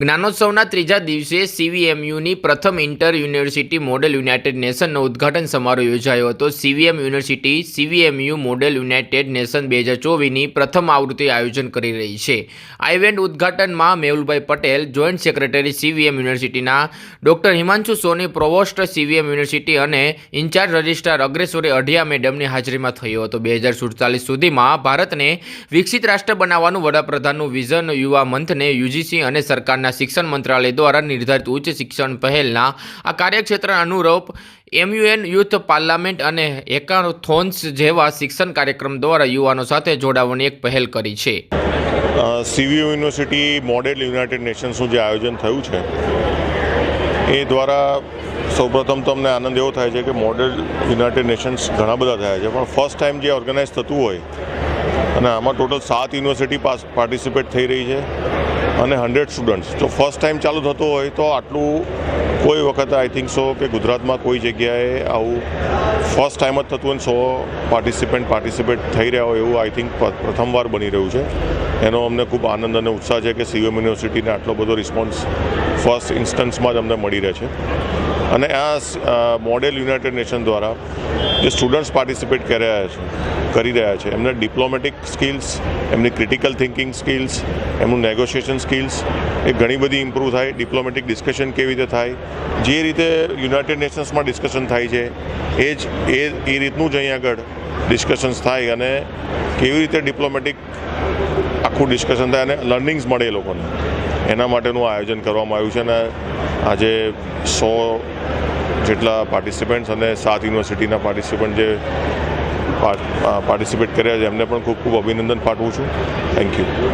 જ્ઞાનોત્સવના ત્રીજા દિવસે સીવીએમયુની પ્રથમ ઇન્ટર યુનિવર્સિટી મોડેલ યુનાઇટેડ નેશનનો ઉદ્ઘાટન સમારોહ યોજાયો હતો. CVM university CVMU model united nation બે હજાર ચોવીસની પ્રથમ આવૃત્તિ આયોજન કરી રહી છે. આ event ઉદ્ઘાટનમાં Mehulbhai Patel, joint secretary CVM યુનિવર્સિટીના doctor Himanshu Soni, provost CVM university અને ઇન્ચાર્જ રજિસ્ટ્રાર અગ્રેશ્વરી અઢિયા મેડમની હાજરીમાં થયો હતો. બે હજાર સુડતાલીસ સુધીમાં ભારતને વિકસિત રાષ્ટ્ર બનાવવાનું વડાપ્રધાનનું વિઝન યુવા મંથને યુજીસી અને સરકારના શિક્ષણ મંત્રાલય દ્વારા નિર્ધારિત ઉચ્ચ શિક્ષણ પહેલના આ કાર્યક્ષેત્ર અનુરૂપ એમયુએન યુથ પાર્લામેન્ટ અને હેકાથોન્સ જેવા શિક્ષણ કાર્યક્રમ દ્વારા યુવાનો સાથે જોડાવાની એક પહેલ કરી છે. સીવી યુનિવર્સિટી મોડેલ યુનાઇટેડ નેશન્સનું જે આયોજન થયું છે, એ દ્વારા સૌપ્રથમ તો અમને આનંદ એવો થાય છે કે મોડેલ યુનાઇટેડ નેશન્સ ઘણા બધા થયા છે, પણ ફર્સ્ટ ટાઈમ જે ઓર્ગેનાઇઝ થતું હોય, અને આમાં ટોટલ સાત યુનિવર્સિટી પાસ પાર્ટિસિપેટ થઈ રહી છે અને હંડ્રેડ સ્ટુડન્ટ્સ જો ફર્સ્ટ ટાઈમ ચાલુ થતું હોય તો આટલું કોઈ વખત આઈ થિંક સો કે ગુજરાતમાં કોઈ જગ્યાએ આવું ફર્સ્ટ ટાઈમ જ થતું હોય સો પાર્ટિસિપન્ટ પાર્ટિસિપેટ થઈ રહ્યા હોય એવું આઈ થિંક પ્રથમવાર બની રહ્યું છે. એનો અમને ખૂબ આનંદ અને ઉત્સાહ છે કે સીએમ યુનિવર્સિટીને આટલો બધો રિસ્પોન્સ ફર્સ્ટ ઇન્સ્ટન્સમાં જ અમને મળી રહે છે. અને આ મોડેલ યુનાઇટેડ નેશન દ્વારા જે સ્ટુડન્ટ્સ પાર્ટિસિપેટ કરી રહ્યા છે, કરી રહ્યા છે. એમને ડિપ્લોમેટિક સ્કિલ્સ એમની ક્રિટિકલ થિંકિંગ સ્કિલ્સ એમનું નેગોશિએશન સ્કિલ્સ એ ઘણી બધી ઇમ્પ્રૂવ થાય. ડિપ્લોમેટિક ડિસ્કશન કેવી રીતે થાય? જે રીતે યુનાઇટેડ નેશન્સમાં ડિસ્કશન થાય છે, એ જ, એ એ રીતનું જ અહીં આગળ ડિસ્કશન્સ થાય અને કેવી રીતે ડિપ્લોમેટિક આખું ડિસ્કશન થાય અને લર્નિંગ્સ મળે એ લોકોને. એના માટેનું આયોજન કરવામાં આવ્યું છે અને આજે સો જેટલા પાર્ટિસિપન્ટ્સ અને સાત યુનિવર્સિટીના પાર્ટિસિપન્ટ જે પાર્ટિસિપેટ કર્યા છે, એમને પણ ખૂબ ખૂબ અભિનંદન પાઠવું છું. Thank you